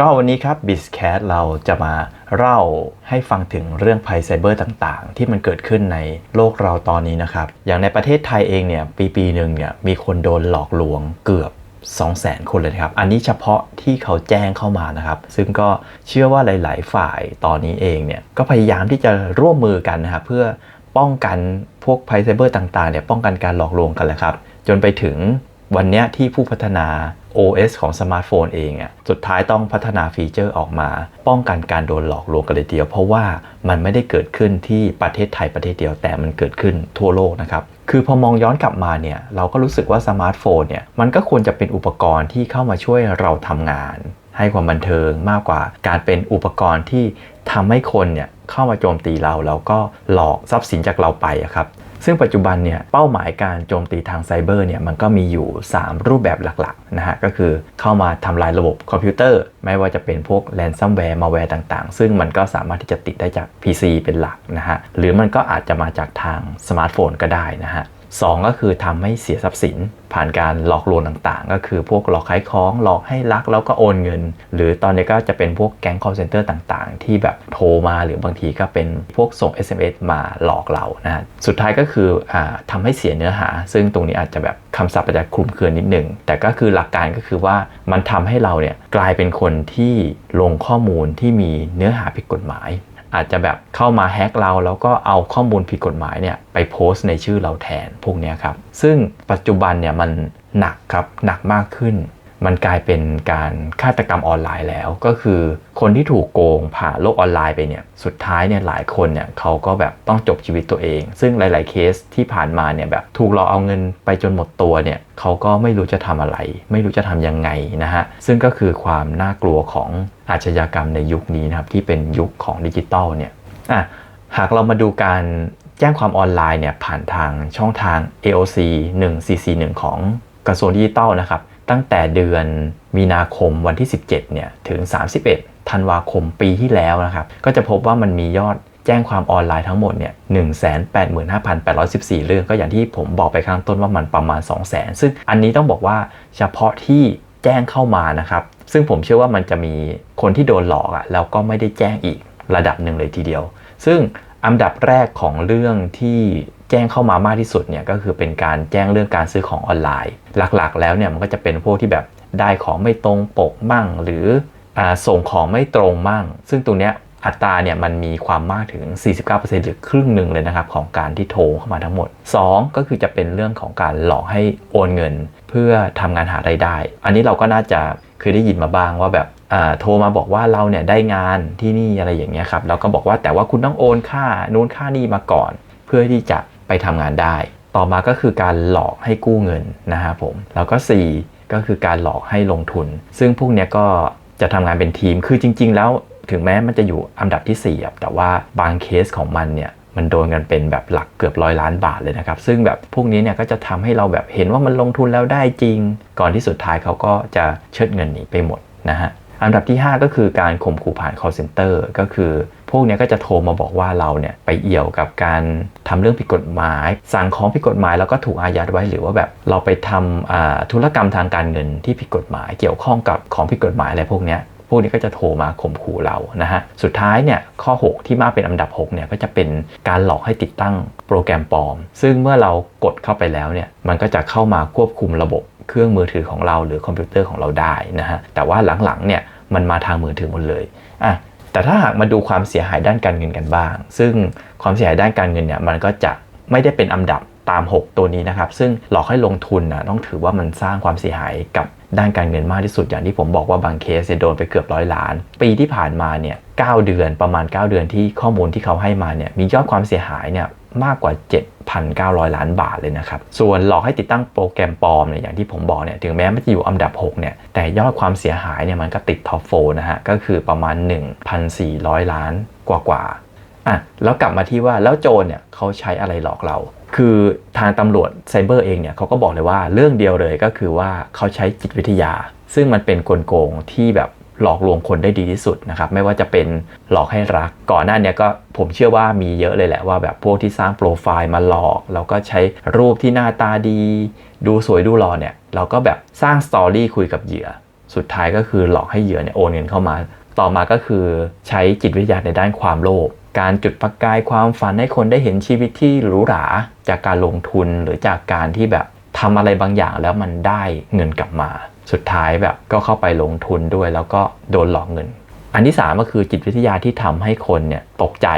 ก็วันนี้ครับ b i z c a t เราจะมาเล่าให้ฟังถึงเรื่องภัยไซเบอร์ต่างๆ ที่มันเกิดขึ้นในโลกเราตอนนี้นะครับ อย่างในประเทศไทยเองเนี่ยปีปีหนึ่งเนี่ยมีคนโดนหลอกลวงเกือบ 200,000 คนเลยครับ อันนี้เฉพาะที่เขาแจ้งเข้ามานะครับ ซึ่งก็เชื่อว่าหลาย ๆ ฝ่ายตอนนี้เองเนี่ยก็พยายามที่จะร่วมมือกันนะครับเพื่อป้องกันพวกภัยไซเบอร์ต่างๆเนี่ยป้องกันการหลอกลวงกันแหละครับ จนไปถึงวันนี้ที่ผู้พัฒนา OS ของสมาร์ทโฟนเองอะสุดท้ายต้องพัฒนาฟีเจอร์ออกมา ป้องกันการโดนหลอกลวงกันเลยเดียว เพราะว่ามันไม่ได้เกิดขึ้นที่ประเทศไทยประเทศเดียวแต่มันเกิดขึ้นทั่วโลกนะครับคือพอมองย้อนกลับมาเนี่ยเราก็รู้สึกว่าสมาร์ทโฟนเนี่ยมันก็ควรจะเป็นอุปกรณ์ที่เข้ามาช่วยเราทำงาน ให้ความบันเทิงมากกว่าการเป็นอุปกรณ์ที่ทำให้คนเนี่ยเข้ามาโจมตีเราแล้วก็หลอกทรัพย์สินจากเราไปครับ ซึ่งปัจจุบันเนี่ยเป้าหมายการโจมตีทางไซเบอร์เนี่ยมันก็มีอยู่ 3 รูปแบบหลักๆนะฮะก็คือเข้ามาทำลายระบบคอมพิวเตอร์ ไม่ว่าจะเป็นพวกแลนซัมแวร์มาแวร์ต่างๆ ซึ่งมันก็สามารถที่จะติดได้จาก PC เป็นหลักนะฮะหรือมันก็อาจจะมาจากทางสมาร์ทโฟนก็ได้นะฮะ สองก็คือทำให้เสียทรัพย์สิน ผ่านการหลอกลวงต่างๆ ก็คือพวกหลอกขายของหลอกให้รักแล้วก็โอนเงิน หรือตอนนี้ก็จะเป็นพวกแก๊ง call center ต่างๆ ที่แบบโทรมาหรือบางทีก็เป็นพวกส่ง SMS มาหลอกเรานะฮะสุดท้ายก็คืออทำให้เสียเนื้อหา ซึ่งตรงนี้อาจจะแบบคำศัพท์อาจจะคลุมเครือนิดนึง แต่ก็คือหลักการก็คือว่ามันทำให้เราเนี่ยกลายเป็นคนที่ลงข้อมูลที่มีเนื้อหาผิดกฎหมาย อาจจะแบบเข้ามาแฮ็กเราแล้วก็เอาข้อมูลผิดกฎหมายเนี่ยไปโพสต์ในชื่อเราแทนพวกนี้ครับ ซึ่งปัจจุบันเนี่ยมันหนักครับหนักมากขึ้น มันกลายเป็นการฆาตกรรมออนไลน์แล้ว ก็คือคนที่ถูกโกงผ่านโลกออนไลน์ไปเนี่ยสุดท้ายเนี่ยหลายคนเนี่ยเขาก็แบบต้องจบชีวิตตัวเอง ซึ่งหลาย ๆ เคสที่ผ่านมาเนี่ยแบบถูกหลอกเอาเงินไปจนหมดตัวเนี่ยเขาก็ไม่รู้จะทำอะไร ไม่รู้จะทำยังไงนะฮะซึ่งก็คือความน่ากลัวของอาชญากรรมในยุคนี้นะครับที่เป็นยุคของดิจิตอลเนี่ยอะหากเรามาดูการแจ้งความออนไลน์เนี่ยผ่านทางช่องทาง AOC 1441 ของกระทรวงดิจิทัลนะครับ ตั้งแต่เดือนมีนาคมวันที่ 17เนี่ยถึง 31 ธันวาคมปีที่แล้วนะครับก็จะพบว่ามันมียอดแจ้งความออนไลน์ทั้งหมดเนี่ย185,814 เรื่อง ก็อย่างที่ผมบอกไปข้างต้นว่ามันประมาณ 200,000 ซึ่งอันนี้ต้องบอกว่าเฉพาะที่แจ้งเข้ามานะครับ ซึ่งผมเชื่อว่ามันจะมีคนที่โดนหลอกอะ่ะแล้วก็ไม่ได้แจ้งอีกระดับหนึ่งเลยทีเดียว ซึ่ง อันดับแรกของเรื่องที่แจ้งเข้ามามากที่สุดเนี่ยก็คือเป็นการแจ้งเรื่องการซื้อของออนไลน์ หลักๆ แล้วเนี่ยมันก็จะเป็นพวกที่แบบได้ของไม่ตรงปกมั่ง หรืออส่งของไม่ตรงมั่ง ซึ่งตรงเนี้ย อัตราเนี่ยมันมีความมากถึง 49%หรือครึ่งหนึ่งเลยนะครับของการที่โทรเข้ามาทั้งหมด 2 ก็คือจะเป็นเรื่องของการหลอกให้โอนเงิน เพื่อทำงานหารายได้ อันนี้เราก็น่าจะเคยได้ยินมาบ้างว่าแบบโทรมาบอกว่าเราเนี่ยได้งานที่นี่อะไรอย่างเงี้ยครับเราก็บอกว่าแต่ว่าคุณต้องโอนค่านู้นค่านี่มาก่อน เพื่อที่จะไปทำงานได้ ต่อมาก็คือการหลอกให้กู้เงินนะฮะผมแล้วก็ 4 ก็คือการหลอกให้ลงทุน ซึ่งพวกเนี้ยก็จะทำงานเป็นทีมคือจริง ๆ แล้ว ถึงแม้มันจะอยู่อันดับที่4แต่ว่าบางเคสของมันเนี่ยมันโดนกันเป็นแบบหลักเกือบร้อยล้านบาทเลยนะครับ ซึ่งแบบพวกนี้เนี่ยก็จะทำให้เราแบบเห็นว่ามันลงทุนแล้วได้จริง ก่อนที่สุดท้ายเขาก็จะเชิดเงินหนีไปหมดนะฮะอันดับที่ 5 ก็คือการข่มขู่ผ่าน call center ก็คือ พวกนี้ก็จะโทรมาบอกว่าเราเนี่ยไปเอี่ยวกับการทำเรื่องผิดกฎหมาย สั่งของผิดกฎหมายแล้วก็ถูกอายัดไว้หรือว่าแบบเราไปทำธุรกรรมทางการเงินที่ผิดกฎหมายเกี่ยวข้องกับของผิดกฎหมายอะไรพวกนี้ วกนี้ก็จะโทรมาข่มขู่เรานะฮะสุดท้ายเนี่ยข้อ 6 ที่มาเป็นอันดับ6เนี่ยก็จะเป็นการหลอกให้ติดตั้งโปรแกรมปลอม ซึ่งเมื่อเรากดเข้าไปแล้วเนี่ยมันก็จะเข้ามาควบคุมระบบเครื่องมือถือของเราหรือคอมพิวเตอร์ของเราได้นะฮะแต่ว่าหลังๆเนี่ยมันมาทางมือถือหมดเลยอะแต่ถ้าหากมาดูความเสียหายด้านการเงินกันบ้าง ซึ่งความเสียหายด้านการเงินเนี่ยมันก็จะไม่ได้เป็นอันดับตาม 6 ตัวนี้นะครับ ซึ่งหลอกให้ลงทุนนะต้องถือว่ามันสร้างความเสียหายกับ ด้านการเงินมากที่สุดอย่างที่ผมบอกว่าบางเคสโดนไปเกือบร้อยล้าน ปีที่ผ่านมาเนี่ยเเดือนประมาณ 9 เดือนที่ข้อมูลที่เขาให้มาเนี่ยมียอดความเสียหายเนี่ยมากกว่า 7,900 ล้านบาทเลยนะครับ ส่วนหลอกให้ติดตั้งโปรแกรมปลอมเนี่ยอย่างที่ผมบอกเนี่ยถึงแม้มันจะอยู่อันดับ 6 เนี่ย แต่ยอดความเสียหายเนี่ยมันก็ติดท็อปโฟนะฮะ ก็คือประมาณ 1,400 ล้านกว่ากว่าอะแล้วกลับมาที่ว่าแล้วโจรเนี่ยเขาใช้อะไรหลอกเรา คือทางตำรวจไซเบอร์เองเนี่ยเขาก็บอกเลยว่าเรื่องเดียวเลยก็คือว่าเขาใช้จิตวิทยา ซึ่งมันเป็นกลโกงที่แบบหลอกลวงคนได้ดีที่สุดนะครับ ไม่ว่าจะเป็นหลอกให้รัก ก่อนหน้านี้ก็ผมเชื่อว่ามีเยอะเลยแหละว่าแบบพวกที่สร้างโปรไฟล์มาหลอกแล้วก็ใช้รูปที่หน้าตาดี ดูสวยดูหล่อเนี่ยเราก็แบบสร้างสตอรี่คุยกับเหยื่อ สุดท้ายก็คือหลอกให้เหยื่อเนี่ยโอนเงินเข้ามา ต่อมาก็คือใช้จิตวิทยาในด้านความโลภ การจุดประกายความฝันให้คนได้เห็นชีวิตที่หรูหราจากการลงทุนหรือจากการที่แบบทำอะไรบางอย่างแล้วมันได้เงินกลับมา สุดท้ายแบบก็เข้าไปลงทุนด้วยแล้วก็โดนหลอกเงิน อันที่ 3 ก็คือจิตวิทยาที่ทำให้คนเนี่ยตกใจ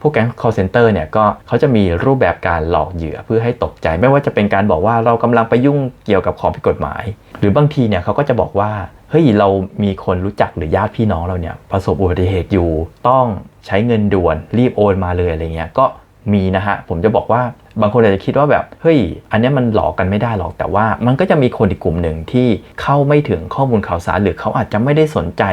พวกแก๊ง call center เนี่ยก็เขาจะมีรูปแบบการหลอกเหยื่อเพื่อให้ตกใจ ไม่ว่าจะเป็นการบอกว่าเรากำลังไปยุ่งเกี่ยวกับของผิดกฎหมาย หรือบางทีเนี่ยเขาก็จะบอกว่า เฮ้ยเรามีคนรู้จักหรือญาติพี่น้องเราเนี่ยประสบอุบัติเหตุอยู่ ต้องใช้เงินด่วนรีบโอนมาเลยอะไรเงี้ยก็มีนะฮะ ผมจะบอกว่าบางคนอาจจะคิดว่าแบบ เฮ้ย อันนี้มันหลอกกันไม่ได้หรอก แต่ว่ามันก็จะมีคนอีกกลุ่มหนึ่งที่เข้าไม่ถึงข้อมูลข่าวสารหรือเขาอาจจะไม่ได้สนใจ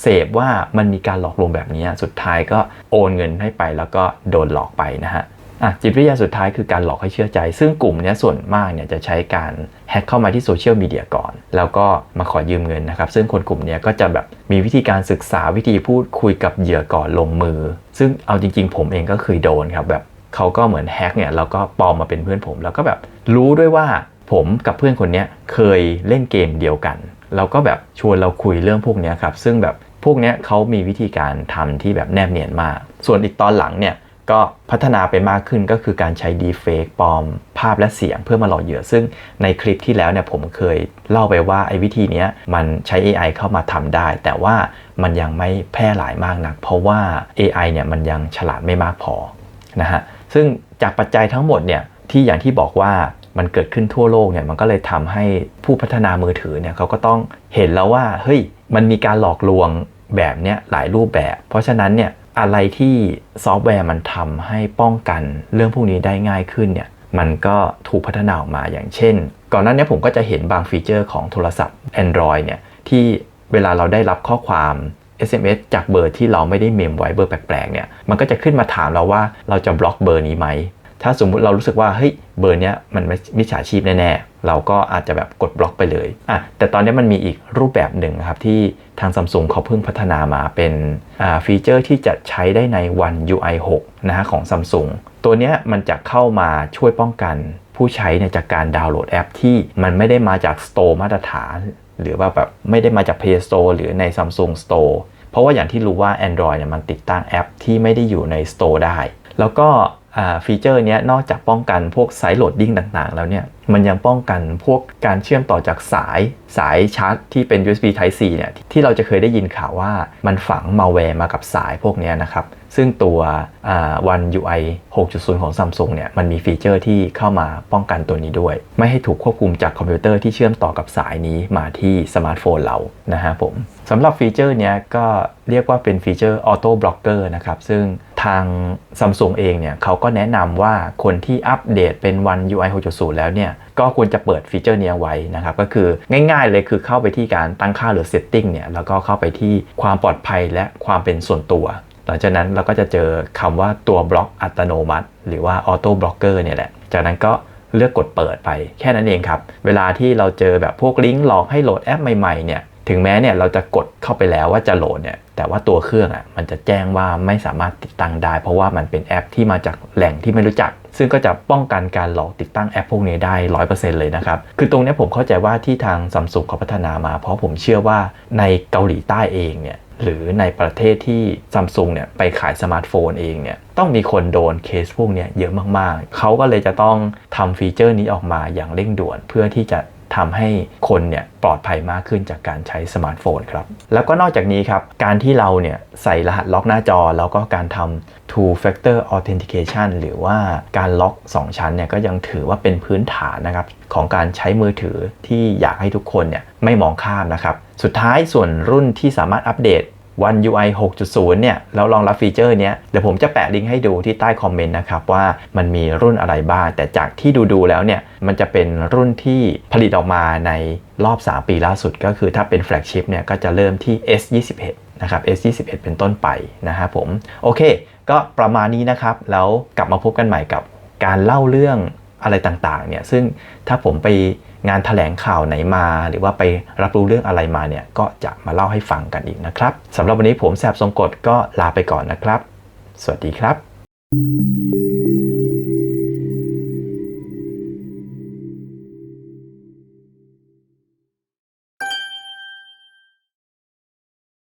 เสพว่ามันมีการหลอกลวงแบบนี้สุดท้ายก็โอนเงินให้ไปแล้วก็โดนหลอกไปนะฮะ อะจิตวิทยาสุดท้ายคือการหลอกให้เชื่อใจ ซึ่งกลุ่มเนี้ยส่วนมากเนี่ยจะใช้การแฮ็กเข้ามาที่โซเชียลมีเดียก่อน แล้วก็มาขอยืมเงินนะครับ ซึ่งคนกลุ่มเนี้ยก็จะแบบมีวิธีการศึกษาวิธีพูดคุยกับเหยื่อก่อนลงมือ ซึ่งเอาจริง ๆ ผมเองก็เคยโดนครับแบบเขาก็เหมือนแฮ็กเนี่ยแล้วก็ปลอมมาเป็นเพื่อนผม แล้วก็แบบรู้ด้วยว่าผมกับเพื่อนคนนี้เคยเล่นเกมเดียวกันแล้วก็แบบชวนเราคุยเรื่องพวกนี้ครับซึ่งแบบพวกนี้เขามีวิธีการทำที่แบบแนบเนียนมาก ส่วนอีกตอนหลังเนี่ย ก็พัฒนาไปมากขึ้นก็คือการใช้ดีเฟกปลอมภาพและเสียงเพื่อมาหลอกเหยื่อ ซึ่งในคลิปที่แล้วเนี่ยผมเคยเล่าไปว่าไอ้วิธีนี้มันใช้ AI เข้ามาทำได้ แต่ว่ามันยังไม่แพร่หลายมากนัก เพราะว่า AI เนี่ยมันยังฉลาดไม่มากพอนะฮะซึ่งจากปัจจัยทั้งหมดเนี่ยที่อย่างที่บอกว่ามันเกิดขึ้นทั่วโลกเนี่ยมันก็เลยทำให้ผู้พัฒนามือถือเนี่ยเขาก็ต้องเห็นแล้วว่าเฮ้ยมันมีการหลอกลวงแบบเนี้ยหลายรูปแบบ เพราะฉะนั้นเนี่ย อะไรที่ซอฟต์แวร์มันทำให้ป้องกันเรื่องพวกนี้ได้ง่ายขึ้นเนี่ยมันก็ถูกพัฒนาออกมาอย่างเช่น ก่อนหน้านี้ผมก็จะเห็นบางฟีเจอร์ของโทรศัพท์ Android เนี่ยที่เวลาเราได้รับข้อความ SMS จากเบอร์ที่เราไม่ได้เมมไว้เบอร์แปลกๆเนี่ยมันก็จะขึ้นมาถามเราว่าเราจะบล็อกเบอร์นี้ไหม ถ้าสมมุติเรารู้สึกว่าเฮ้ยเบอร์เนี้ยมันไม่มิจฉาชีพแน่ๆ เราก็อาจจะแบบกดบล็อกไปเลยอะแต่ตอนนี้มันมีอีกรูปแบบหนึ่งครับที่ทางซัมซุงเขาเพิ่งพัฒนามาเป็นอ่าฟีเจอร์ที่จะใช้ได้ใน One UI 6 นะฮะของซัมซุงตัวเนี้ยมันจะเข้ามาช่วยป้องกันผู้ใช้เนี่ยจากการดาวน์โหลดแอปที่มันไม่ได้มาจากสโตร์มาตรฐาน หรือว่าแบบไม่ได้มาจาก Play Store หรือใน Samsung Store เพราะว่าอย่างที่รู้ว่า Android เนี่ยมันติดตั้งแอปที่ไม่ได้อยู่ใน Store ได้ แล้วก็ ฟีเจอร์นี้นอกจากป้องกันพวกไซส์โหลดดิ้งต่าง ๆ แล้วเนี่ย มันยังป้องกันพวกการเชื่อมต่อจากสายสายชาร์จที่เป็น USB Type C เนี่ย ที่เราจะเคยได้ยินข่าวว่ามันฝังมาแวร์มากับสายพวกนี้นะครับ ซึ่งตัว One UI 6.0 ของ Samsung เนี่ย มันมีฟีเจอร์ที่เข้ามาป้องกันตัวนี้ด้วย ไม่ให้ถูกควบคุมจากคอมพิวเตอร์ที่เชื่อมต่อกับสายนี้มาที่สมาร์ทโฟนเรานะฮะผมสำหรับฟีเจอร์เนี้ยก็เรียกว่าเป็นฟีเจอร์ Auto Blocker นะครับซึ่ง ทาง Samsung เองเนี่ยเขาก็แนะนำว่าคนที่อัปเดตเป็น One UI 6.0 แล้วเนี่ย ก็ควรจะเปิดฟีเจอร์นี้ไว้นะครับ ก็คือง่ายๆเลยคือเข้าไปที่การตั้งค่าหรือ Setting เนี่ย แล้วก็เข้าไปที่ความปลอดภัยและความเป็นส่วนตัว หลังจากนั้นเราก็จะเจอคำว่าตัวบล็อกอัตโนมัติ หรือว่า Auto Blocker เนี่ยแหละ จากนั้นก็เลือกกดเปิดไปแค่นั้นเองครับ เวลาที่เราเจอแบบพวกลิงก์หลอกให้โหลดแอปใหม่ๆเนี่ย ถึงแม้เนี่ยเราจะกดเข้าไปแล้วว่าจะโหลดเนี่ย แต่ว่าตัวเครื่องอะมันจะแจ้งว่าไม่สามารถติดตั้งได้ เพราะว่ามันเป็นแอปที่มาจากแหล่งที่ไม่รู้จัก ซึ่งก็จะป้องกันการหลอกติดตั้งแอปพวกนี้ได้ 100%เลยนะครับ คือตรงนี้ผมเข้าใจว่าที่ทางซัมซุงเขาพัฒนามา เพราะผมเชื่อว่าในเกาหลีใต้เองเนี่ยหรือในประเทศที่ซัมซุงเนี่ยไปขายสมาร์ทโฟนเองเนี่ยต้องมีคนโดนเคสพวกนี้เยอะมากๆ เขาก็เลยจะต้องทำฟีเจอร์นี้ออกมาอย่างเร่งด่วนเพื่อที่จะ ทำให้คนเนี่ยปลอดภัยมากขึ้นจากการใช้สมาร์ทโฟนครับ แล้วก็นอกจากนี้ครับ การที่เราเนี่ยใส่รหัสล็อกหน้าจอ แล้วก็การทำ two factor authentication หรือว่าการล็อก 2 ชั้นเนี่ยก็ยังถือว่าเป็นพื้นฐานนะครับของการใช้มือถือที่อยากให้ทุกคนเนี่ยไม่มองข้ามนะครับ สุดท้ายส่วนรุ่นที่สามารถอัปเดต One UI 6.0 เนี่ยแล้วรองรับฟีเจอร์เนี้ยเดี๋ยวผมจะแปะลิงก์ให้ดูที่ใต้คอมเมนต์นะครับว่ามันมีรุ่นอะไรบ้าง แต่จากที่ดูๆแล้วเนี่ยมันจะเป็นรุ่นที่ผลิตออกมาในรอบ 3 ปีล่าสุด ก็คือถ้าเป็นแฟลกชิพเนี่ยก็จะเริ่มที่ S21 นะครับ S21 เป็นต้นไปนะครับผม โอเค ก็ประมาณนี้นะครับ แล้วกลับมาพบกันใหม่กับการเล่าเรื่องอะไรต่างๆเนี่ยซึ่งถ้าผมไป งานถแถลงข่าวไหนมา หรือว่าไปรับรู้เรื่องอะไรมาเนี่ยก็จะมาเล่าให้ฟังกันอีกนะครับสำหรับวันนี้ผมแสบทรงกฎก็ลาไปก่อนนะครับ สวัสดีครับ